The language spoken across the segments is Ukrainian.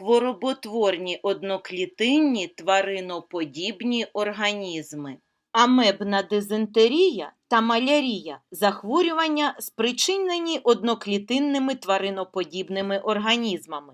хвороботворні одноклітинні твариноподібні організми. Амебна дизентерія та малярія захворювання, спричинені одноклітинними твариноподібними організмами.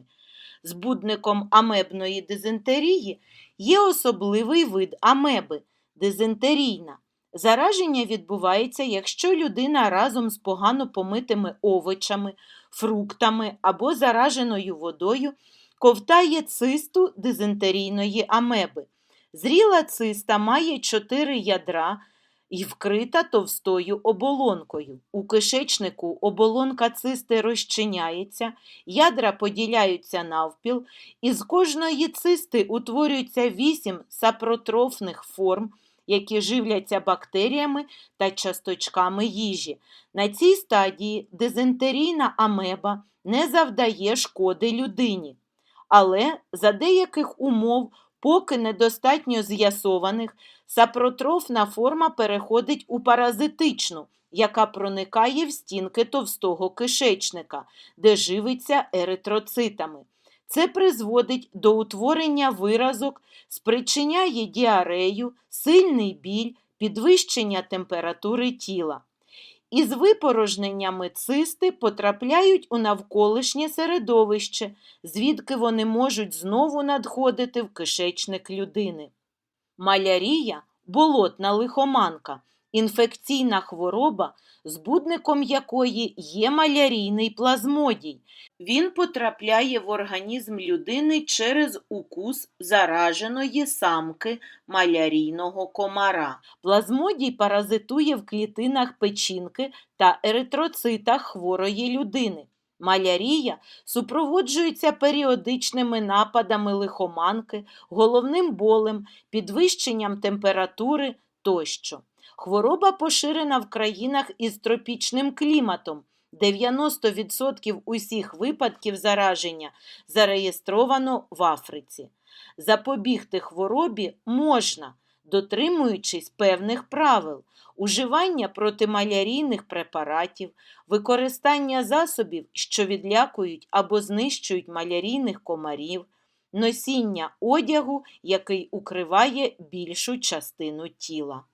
Збудником амебної дизентерії є особливий вид амеби дизентерійна. Зараження відбувається, якщо людина разом з погано помитими овочами, фруктами або зараженою водою ковтає цисту дизентерійної амеби. Зріла циста має чотири ядра і вкрита товстою оболонкою. У кишечнику оболонка цисти розчиняється, ядра поділяються навпіл, і з кожної цисти утворюється вісім сапротрофних форм, які живляться бактеріями та часточками їжі. На цій стадії дизентерійна амеба не завдає шкоди людині. Але за деяких умов, поки недостатньо з'ясованих, сапротрофна форма переходить у паразитичну, яка проникає в стінки товстого кишечника, де живиться еритроцитами. Це призводить до утворення виразок, спричиняє діарею, сильний біль, підвищення температури тіла. Із випорожненнями цисти потрапляють у навколишнє середовище, звідки вони можуть знову надходити в кишечник людини. Малярія болотна лихоманка, інфекційна хвороба, збудником якої є малярійний плазмодій. Він потрапляє в організм людини через укус зараженої самки малярійного комара. Плазмодій паразитує в клітинах печінки та еритроцитах хворої людини. Малярія супроводжується періодичними нападами лихоманки, головним болем, підвищенням температури тощо. Хвороба поширена в країнах із тропічним кліматом. 90% усіх випадків зараження зареєстровано в Африці. Запобігти хворобі можна, дотримуючись певних правил, уживання протималярійних препаратів, використання засобів, що відлякують або знищують малярійних комарів, носіння одягу, який укриває більшу частину тіла.